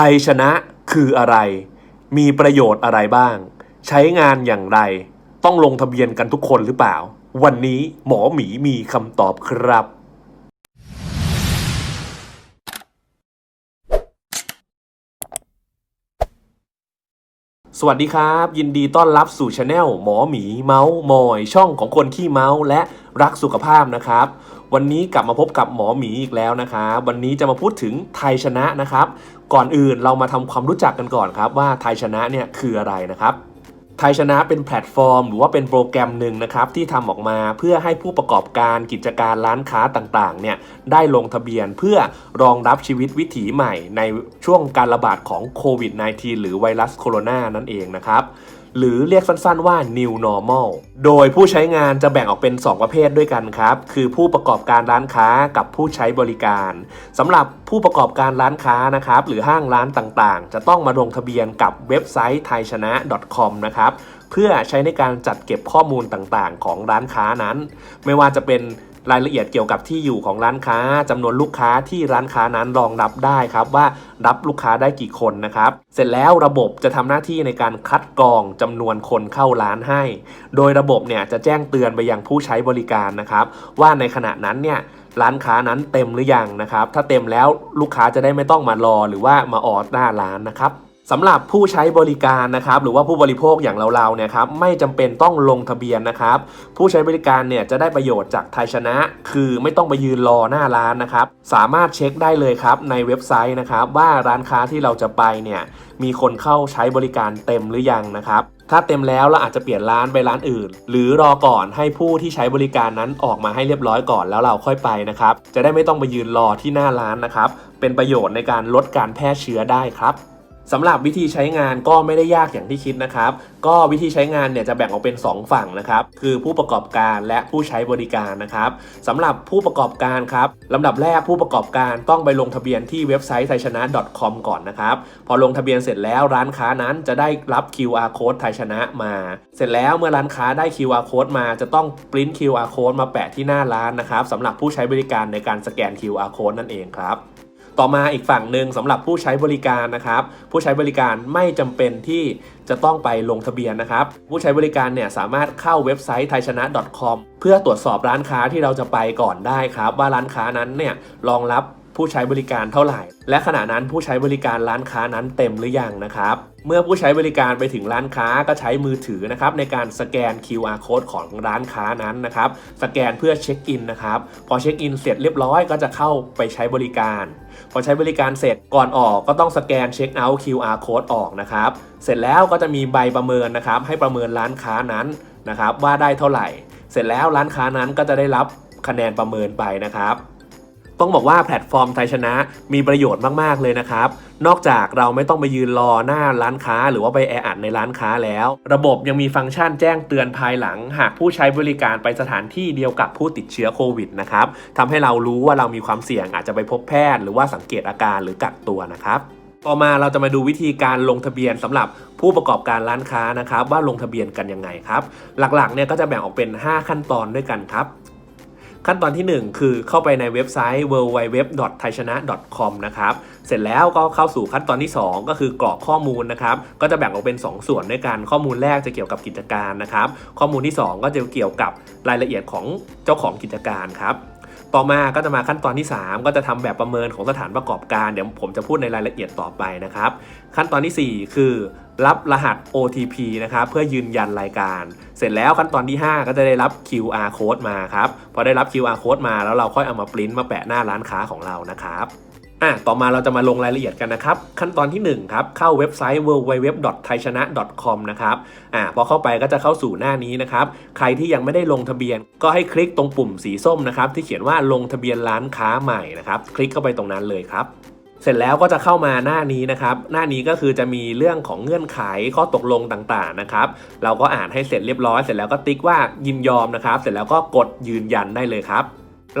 ภัยชนะคืออะไร มีประโยชน์อะไรบ้าง ใช้งานอย่างไร ต้องลงทะเบียนกันทุกคนหรือเปล่า วันนี้หมอหมีมีคำตอบครับ สวัสดีครับ ยินดีต้อนรับสู่ช anel หมอหมีเมาส์มอย ช่องของคนขี้เมาส์และรักสุขภาพนะครับ วันนี้กลับมาพบกับหมอหมีอีกแล้วนะครับวันนี้จะมาพูดถึงไทยชนะนะครับ ก่อนอื่นเรามาทำความรู้จักกันก่อนครับว่าไทยชนะเนี่ยคืออะไรนะครับ ไทยชนะเป็นแพลตฟอร์ม หรือว่าเป็นโปรแกรมหนึ่งนะครับที่ทำออกมาเพื่อให้ผู้ประกอบการกิจการร้านค้าต่างๆเนี่ยได้ลงทะเบียนเพื่อรองรับชีวิตวิถีใหม่ในช่วงการระบาดของโควิด -19 หรือไวรัสโคโรนานั่นเองนะครับ หรือเรียกสั้นๆว่า new normal โดยผู้ใช้งานจะแบ่งออกเป็น 2 ประเภทด้วยกันครับ คือผู้ประกอบการร้านค้ากับผู้ใช้บริการสำหรับผู้ประกอบการร้านค้านะครับ หรือห้างร้านต่างๆ จะต้องมาลงทะเบียนกับเว็บไซต์ thaishana com นะครับเพื่อใช้ในการจัดเก็บข้อมูลต่างๆ ของร้านค้านั้น ไม่ว่าจะเป็น รายละเอียดเกี่ยวกับที่อยู่ของร้านค้าจำนวนลูกค้าที่ร้านค้านั้นรองรับได้ครับว่ารับลูกค้าได้กี่คนนะครับ เสร็จแล้วระบบจะทำหน้าที่ในการคัดกรองจำนวนคนเข้าร้านให้ โดยระบบเนี่ยจะแจ้งเตือนไปยังผู้ใช้บริการนะครับว่าในขณะนั้นเนี่ยร้านค้านั้นเต็มหรือยังนะครับ ถ้าเต็มแล้วลูกค้าจะได้ไม่ต้องมารอหรือว่ามาออดหน้าร้านนะครับ สำหรับผู้ใช้บริการนะครับหรือว่าผู้บริโภคอย่างเราๆเนี่ยครับไม่จำเป็นต้องลงทะเบียนนะครับ ผู้ใช้บริการเนี่ยจะได้ประโยชน์จากไทยชนะ คือไม่ต้องไปยืนรอหน้าร้านนะครับ สามารถเช็คได้เลยครับในเว็บไซต์นะครับว่าร้านค้าที่เราจะไปเนี่ยมีคนเข้าใช้บริการเต็มหรือยังนะครับ ถ้าเต็มแล้วเราอาจจะเปลี่ยนร้านไปร้านอื่น หรือรอก่อนให้ผู้ที่ใช้บริการนั้นออกมาให้เรียบร้อยก่อนแล้วเราค่อยไปนะครับจะได้ไม่ต้องไปยืนรอที่หน้าร้านนะครับเป็นประโยชน์ในการลดการแพร่เชื้อได้ครับ สำหรับวิธีใช้งานก็ไม่ได้ยากอย่างที่คิดนะครับ ก็วิธีใช้งานเนี่ยจะแบ่งออกเป็น 2 ฝั่งนะครับ คือผู้ประกอบการและผู้ใช้บริการนะครับสำหรับผู้ประกอบการครับลำดับแรกผู้ประกอบการต้องไปลงทะเบียนที่เว็บไซต์ไทยชนะ .com ก่อนนะครับ พอลงทะเบียนเสร็จแล้วร้านค้านั้นจะได้รับ QR code ไทยชนะมา เสร็จแล้วเมื่อร้านค้าได้ QR code มาจะต้องปริ้น QR code มาแปะที่หน้าร้านนะครับสำหรับผู้ใช้บริการในการสแกน QR code นั่นเองครับ ต่อมาอีกฝั่งหนึ่งสำหรับผู้ใช้บริการนะครับ ผู้ใช้บริการไม่จำเป็นที่จะต้องไปลงทะเบียนนะครับ ผู้ใช้บริการเนี่ยสามารถเข้าเว็บไซต์ไทยชนะ .com เพื่อตรวจสอบร้านค้าที่เราจะไปก่อนได้ครับ ว่าร้านค้านั้นเนี่ยรองรับ ผู้ใช้บริการเท่าไหร่ และขณะนั้นผู้ใช้บริการร้านค้านั้นเต็มหรือยังนะครับ เมื่อผู้ใช้บริการไปถึงร้านค้าก็ใช้มือถือนะครับในการสแกน QR code ของร้านค้านั้นนะครับ สแกนเพื่อเช็คอินนะครับ พอเช็คอินเสร็จเรียบร้อยก็จะเข้าไปใช้บริการ พอใช้บริการเสร็จก่อนออกก็ต้องสแกนเช็คเอาท์ QR code ออกนะครับ เสร็จแล้วก็จะมีใบประเมินนะครับ ให้ประเมินร้านค้านั้นนะครับว่าได้เท่าไหร่ เสร็จแล้วร้านค้านั้นก็จะได้รับคะแนนประเมินไปนะครับ ต้องบอกว่าแพลตฟอร์มไทยชนะมีประโยชน์มากๆเลยนะครับ นอกจากเราไม่ต้องไปยืนรอหน้าร้านค้า หรือว่าไปแออัดในร้านค้าแล้ว ระบบยังมีฟังก์ชันแจ้งเตือนภายหลัง หากผู้ใช้บริการไปสถานที่เดียวกับผู้ติดเชื้อโควิดนะครับทำให้เรารู้ว่าเรามีความเสี่ยงอาจจะไปพบแพทย์ หรือว่าสังเกตอาการหรือกักตัวนะครับต่อมาเราจะมาดูวิธีการลงทะเบียนสำหรับผู้ประกอบการร้านค้านะครับ ว่าลงทะเบียนกันยังไงครับ หลักๆเนี่ยก็จะแบ่งออกเป็น 5 ขั้นตอนด้วยกันครับ ขั้นตอนที่ 1 คือเข้าไปในเว็บไซต์ www.thaichana.com นะครับ เสร็จแล้วก็เข้าสู่ขั้นตอนที่ 2 ก็คือกรอกข้อมูลนะครับ ก็จะแบ่งออกเป็น 2 ส่วนด้วยกันข้อมูลแรกจะเกี่ยวกับกิจการนะครับ ข้อมูลที่ 2 ก็จะเกี่ยวกับรายละเอียดของเจ้าของกิจการครับ ต่อมาก็จะมาขั้นตอนที่ 3 ก็จะทำแบบประเมินของสถานประกอบการ เดี๋ยวผมจะพูดในรายละเอียดต่อไปนะครับ ขั้นตอนทีสี่ 4 คือ รับรหัส OTP นะครับเพื่อยืนยันรายการ เสร็จแล้วขั้นตอนที่ 5 ก็จะได้รับ QR code มาครับพอได้รับ QR code มาแล้วเราค่อยเอามาปริ้นมาแปะหน้าร้านค้าของเรานะครับ อะต่อมาเราจะมาลงรายละเอียดกันนะครับ ขั้นตอนที่ 1 ครับ เข้าเว็บไซต์ www.thaishana.com นะครับอะพอเข้าไปก็จะเข้าสู่หน้านี้นะครับ ใครที่ยังไม่ได้ลงทะเบียน ก็ให้คลิกตรงปุ่มสีส้มนะครับ ที่เขียนว่าลงทะเบียนร้านค้าใหม่นะครับ คลิกเข้าไปตรงนั้นเลยครับเสร็จแล้วก็จะเข้ามาหน้านี้นะครับ หน้านี้ก็คือจะมีเรื่องของเงื่อนไขข้อตกลงต่างๆนะครับ เราก็อ่านให้เสร็จเรียบร้อย เสร็จแล้วก็ติ๊กว่ายินยอมนะครับ เสร็จแล้วก็กดยืนยันได้เลยครับ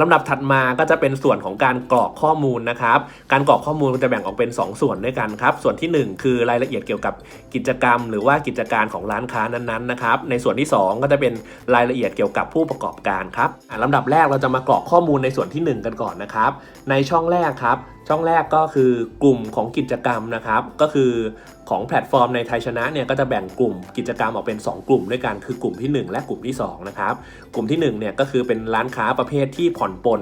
ลำดับถัดมาก็จะเป็นส่วนของการกรอกข้อมูลนะครับ การกรอกข้อมูลจะแบ่งออกเป็น 2 ส่วนด้วยกันครับ ส่วนที่ 1 คือรายละเอียดเกี่ยวกับกิจกรรม หรือว่ากิจการของร้านค้านั้นๆนะครับ ในส่วนที่ 2 ก็จะเป็นรายละเอียดเกี่ยวกับผู้ประกอบการครับอะลำดับแรกเราจะมากรอกข้อมูลในส่วนที่ 1 กันก่อนนะครับ ในช่องแรกครับ ช่องแรกก็คือกลุ่มของกิจกรรมนะครับ ก็คือของแพลตฟอร์มในไทยชนะเนี่ยก็จะแบ่งกลุ่มกิจกรรมออกเป็น 2 กลุ่มด้วยกันคือกลุ่มที่ 1 และกลุ่มที่ 2 นะครับ กลุ่มที่1เนี่ยก็คือเป็นร้านค้าประเภทที่ผ่อนปลน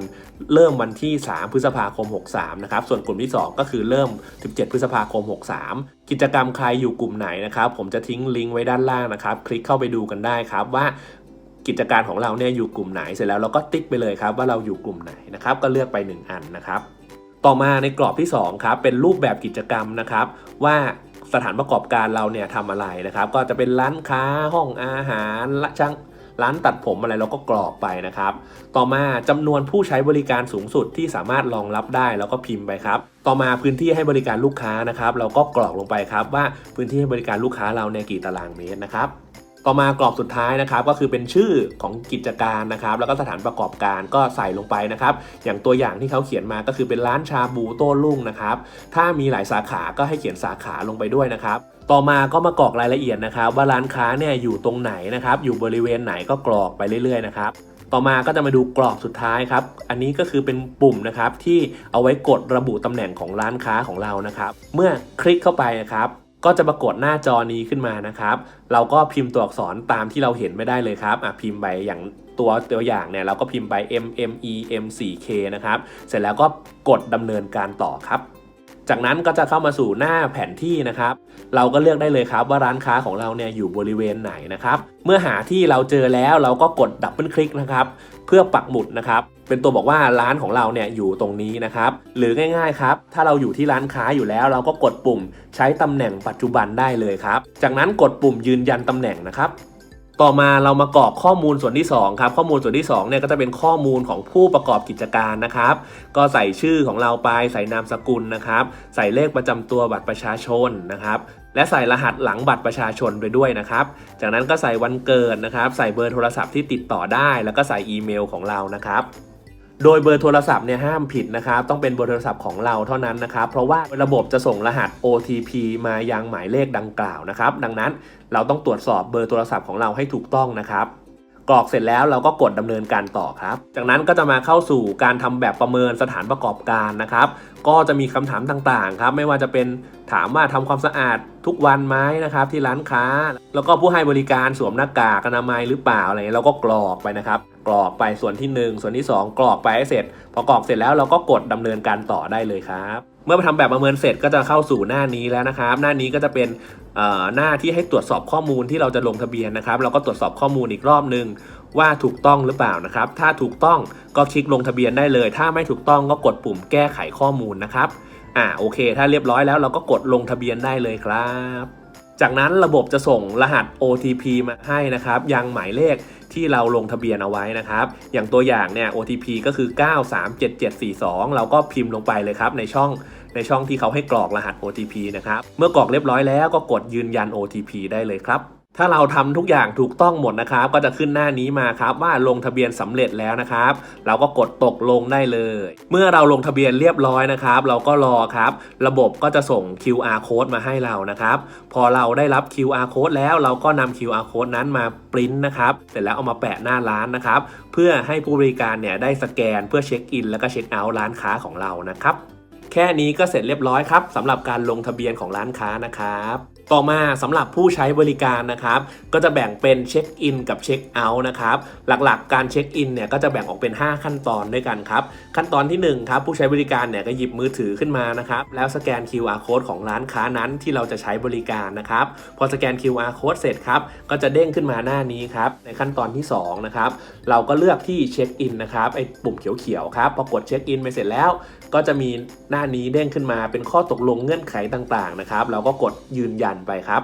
เริ่มวันที่ 3 พฤษภาคม 63 นะครับ ส่วนกลุ่มที่ 2 ก็คือเริ่ม 17 พฤษภาคม 63 กิจกรรมใครอยู่กลุ่มไหนนะครับ ผมจะทิ้งลิงก์ไว้ด้านล่างนะครับ คลิกเข้าไปดูกันได้ครับว่ากิจการของเราเนี่ยอยู่กลุ่มไหนเสร็จแล้วเราก็ติ๊กไปเลยครับว่าเราอยู่กลุ่มไหนนะครับก็เลือกไป 1 อันนะครับ ต่อมาในกรอบที่2ครับเป็นรูปแบบกิจกรรมนะครับ ว่าสถานประกอบการเราเนี่ยทำอะไรนะครับ ก็จะเป็นร้านค้าห้องอาหารละช่างร้านตัดผมอะไรเราก็กรอกไปนะครับ ต่อมาจำนวนผู้ใช้บริการสูงสุดที่สามารถรองรับได้แล้วก็พิมพ์ไปครับ ต่อมาพื้นที่ให้บริการลูกค้านะครับ เราก็กรอกลงไปครับว่าพื้นที่ให้บริการลูกค้าเราเนี่ยกี่ตารางเมตรนะครับ ต่อมากรอบสุดท้ายนะครับก็คือเป็นชื่อของกิจการนะครับ แล้วก็สถานประกอบการก็ใส่ลงไปนะครับ อย่างตัวอย่างที่เขาเขียนมาก็คือเป็นร้านชาบูโต้รุ่งนะครับ ถ้ามีหลายสาขาก็ให้เขียนสาขาลงไปด้วยนะครับ ต่อมาก็มากรอกรายละเอียดนะครับ ว่าร้านค้าเนี่ยอยู่ตรงไหนนะครับ อยู่บริเวณไหนก็กรอกไปเรื่อยๆนะครับต่อมาก็จะมาดูกรอบสุดท้ายครับ อันนี้ก็คือเป็นปุ่มนะครับที่เอาไว้กดระบุตำแหน่งของร้านค้าของเรานะครับ เมื่อคลิกเข้าไปนะครับ ก็จะปรากฏหน้าจอนี้ขึ้นมานะครับ เราก็พิมพ์ตัวอักษรตามที่เราเห็นไม่ได้เลยครับอะพิมพ์ไปอย่างตัวตัวอย่างเนี่ยเราก็พิมพ์ไป M M E M 4 K นะครับ เสร็จแล้วก็กดดำเนินการต่อครับ จากนั้นก็จะเข้ามาสู่หน้าแผนที่นะครับ เราก็เลือกได้เลยครับว่าร้านค้าของเราเนี่ยอยู่บริเวณไหนนะครับ เมื่อหาที่เราเจอแล้วเราก็กดดับเบิลคลิกนะครับ เพื่อปักหมุดนะครับเป็นตัวบอกว่าร้านของเราเนี่ยอยู่ตรงนี้นะครับหรือง่ายๆครับถ้าเราอยู่ที่ร้านค้าอยู่แล้ว เราก็กดปุ่มใช้ตำแหน่งปัจจุบันได้เลยครับจากนั้นกดปุ่มยืนยันตำแหน่งนะครับ ต่อมาเรามากรอกข้อมูลส่วนที่2ครับข้อมูลส่วนที่2เนี่ยก็จะเป็นข้อมูลของผู้ประกอบกิจการนะครับ ก็ใส่ชื่อของเราไปใส่นามสกุลนะครับ ใส่เลขประจำตัวบัตรประชาชนนะครับ และใส่รหัสหลังบัตรประชาชนไปด้วยนะครับ จากนั้นก็ใส่วันเกิดนะครับ ใส่เบอร์โทรศัพท์ที่ติดต่อได้ แล้วก็ใส่อีเมลของเรานะครับ โดยเบอร์โทรศัพท์เนี่ยห้ามผิดนะครับ ต้องเป็นเบอร์โทรศัพท์ของเราเท่านั้นนะครับ เพราะว่าระบบจะส่งรหัส OTP มายังหมายเลขดังกล่าวนะครับ ดังนั้นเราต้องตรวจสอบเบอร์โทรศัพท์ของเราให้ถูกต้องนะครับ กรอกเสร็จแล้วเราก็กดดำเนินการต่อครับ จากนั้นก็จะมาเข้าสู่การทำแบบประเมินสถานประกอบการนะครับ ก็จะมีคำถามต่างๆครับ ไม่ว่าจะเป็นถามว่าทำความสะอาด ทุกวันไหมนะครับที่ร้านค้า แล้วก็ผู้ให้บริการสวมหน้ากากอนามัยหรือเปล่าอะไรเงี้ยเราก็กรอกไปนะครับ กรอกไปส่วนที่ 1 ส่วนที่ 2 กรอกไปให้เสร็จ พอกรอกเสร็จแล้วเราก็กดดำเนินการต่อได้เลยครับ เมื่อไปทำแบบประเมินเสร็จก็จะเข้าสู่หน้านี้แล้วนะครับ หน้านี้ก็จะเป็นหน้าที่ให้ตรวจสอบข้อมูลที่เราจะลงทะเบียนนะครับ เราก็ตรวจสอบข้อมูลอีกรอบนึงว่าถูกต้องหรือเปล่านะครับ ถ้าถูกต้องก็คลิกลงทะเบียนได้เลย ถ้าไม่ถูกต้องก็กดปุ่มแก้ไขข้อมูลนะครับ อ่าโอเค ถ้าเรียบร้อยแล้วเราก็กดลงทะเบียนได้เลยครับ จากนั้นระบบจะส่งรหัส OTP มาให้นะครับ ยังหมายเลขที่เราลงทะเบียนเอาไว้นะครับ อย่างตัวอย่างเนี่ย OTP ก็คือ 937742 เราก็พิมพ์ลงไปเลยครับในช่องในช่องที่เขาให้กรอกรหัส OTP นะครับ เมื่อกรอกเรียบร้อยแล้วก็กดยืนยัน OTP ได้เลยครับ ถ้าเราทำทุกอย่างถูกต้องหมดนะครับ ก็จะขึ้นหน้านี้มาครับว่าลงทะเบียนสำเร็จแล้วนะครับ เราก็กดตกลงได้เลย เมื่อเราลงทะเบียนเรียบร้อยนะครับ เราก็รอครับ ระบบก็จะส่ง QR code มาให้เรานะครับ พอเราได้รับ QR code แล้วเราก็นำ QR code นั้นมาปริ้นนะครับเสร็จแล้วเอามาแปะหน้าร้านนะครับ เพื่อให้ผู้บริการเนี่ยได้สแกนเพื่อเช็คอินแล้วก็เช็คเอาท์ร้านค้าของเรานะครับ แค่นี้ก็เสร็จเรียบร้อยครับสำหรับการลงทะเบียนของร้านค้านะครับ ต่อมาสำหรับผู้ใช้บริการนะครับ ก็จะแบ่งเป็นเช็คอินกับเช็คเอาท์นะครับ หลักๆ การเช็คอินเนี่ยก็จะแบ่งออกเป็น 5 ขั้นตอนด้วยกันครับ ขั้นตอนที่1ครับผู้ใช้บริการเนี่ยก็หยิบมือถือขึ้นมานะครับแล้วสแกน QR code ของร้านค้านั้นที่เราจะใช้บริการนะครับ พอสแกน QR code เสร็จครับก็จะเด้งขึ้นมาหน้านี้ครับในขั้นตอนที่2นะครับเราก็เลือกที่เช็คอินนะครับไอ้ปุ่มเขียวๆครับพอกดเช็คอินไปเสร็จแล้ว ก็จะมีหน้านี้เด้งขึ้นมาเป็นข้อตกลงเงื่อนไขต่างๆนะครับ เราก็กดยืนยันไปครับ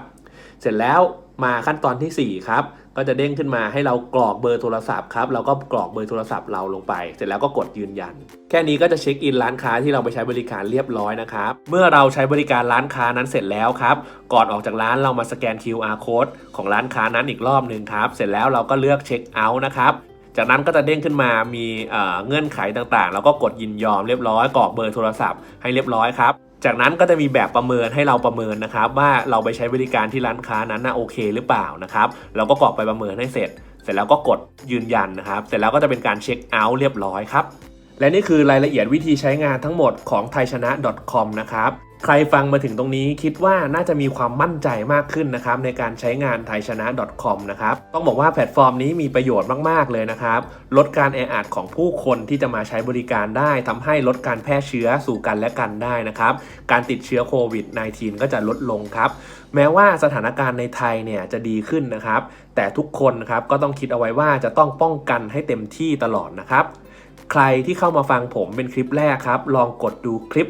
เสร็จแล้วมาขั้นตอนทีสี่ 4 ครับ ก็จะเด้งขึ้นมาให้เรากรอกเบอร์โทรศัพท์ครับ เราก็กรอกเบอร์โทรศัพท์เราลงไป เสร็จแล้วก็กดยืนยัน แค่นี้ก็จะเช็คอินร้านค้าที่เราไปใช้บริการเรียบร้อยนะครับ เมื่อเราใช้บริการร้านค้านั้นเสร็จแล้วครับ ก่อนออกจากร้านเรามาสแกน QR code ของร้านค้านั้นอีกรอบหนึ่งครับ เสร็จแล้วเราก็เลือกเช็คเอาท์นะครับ จากนั้นก็จะเด้งขึ้นมามีเเงื่อนไขต่างๆ แล้วก็กดยินยอมเรียบร้อยกรอกเบอร์โทรศัพท์ให้เรียบร้อยครับจากนั้นก็จะมีแบบประเมินให้เราประเมินนะครับว่าเราไปใช้บริการที่ร้านค้านั้นนะโอเคหรือเปล่านะครับเราก็กรอกไปประเมินให้เสร็จ เสร็จแล้วก็กดยืนยันนะครับ เสร็จแล้วก็จะเป็นการเช็คเอาท์เรียบร้อยครับและนี่คือรายละเอียดวิธีใช้งานทั้งหมดของไทยชนะ .com นะครับ ใครฟังมาถึงตรงนี้คิดว่าน่าจะมีความมั่นใจมากขึ้นนะครับในการใช้งานไทยชนะ .com นะครับต้องบอกว่าแพลตฟอร์มนี้มีประโยชน์มากๆเลยนะครับลดการแออัดของผู้คนที่จะมาใช้บริการได้ทำให้ลดการแพร่เชื้อสู่กันและกันได้นะครับการติดเชื้อโควิด -19 ก็จะลดลงครับแม้ว่าสถานการณ์ในไทยเนี่ยจะดีขึ้นนะครับแต่ทุกคนนะครับก็ต้องคิดเอาไว้ว่าจะต้องป้องกันให้เต็มที่ตลอดนะครับใครที่เข้ามาฟังผมเป็นคลิปแรกครับ ลองกดดูคลิป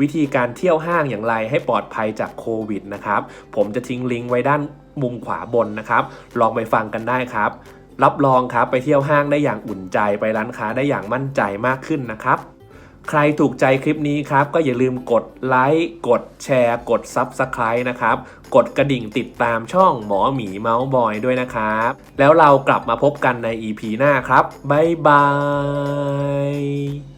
วิธีการเที่ยวห้างอย่างไรให้ปลอดภัยจากโควิดนะครับ ผมจะทิ้งลิงก์ไว้ด้านมุมขวาบนนะครับ ลองไปฟังกันได้ครับ รับรองครับไปเที่ยวห้างได้อย่างอุ่นใจไปร้านค้าได้อย่างมั่นใจมากขึ้นนะครับใครถูกใจคลิปนี้ครับ ก็อย่าลืมกดไลค์กดแชร์ กด Subscribe นะครับ กดกระดิ่งติดตามช่องหมอหมีเมาส์บอยด้วยนะครับ แล้วเรากลับมาพบกันใน EP หน้าครับ บ๊ายบาย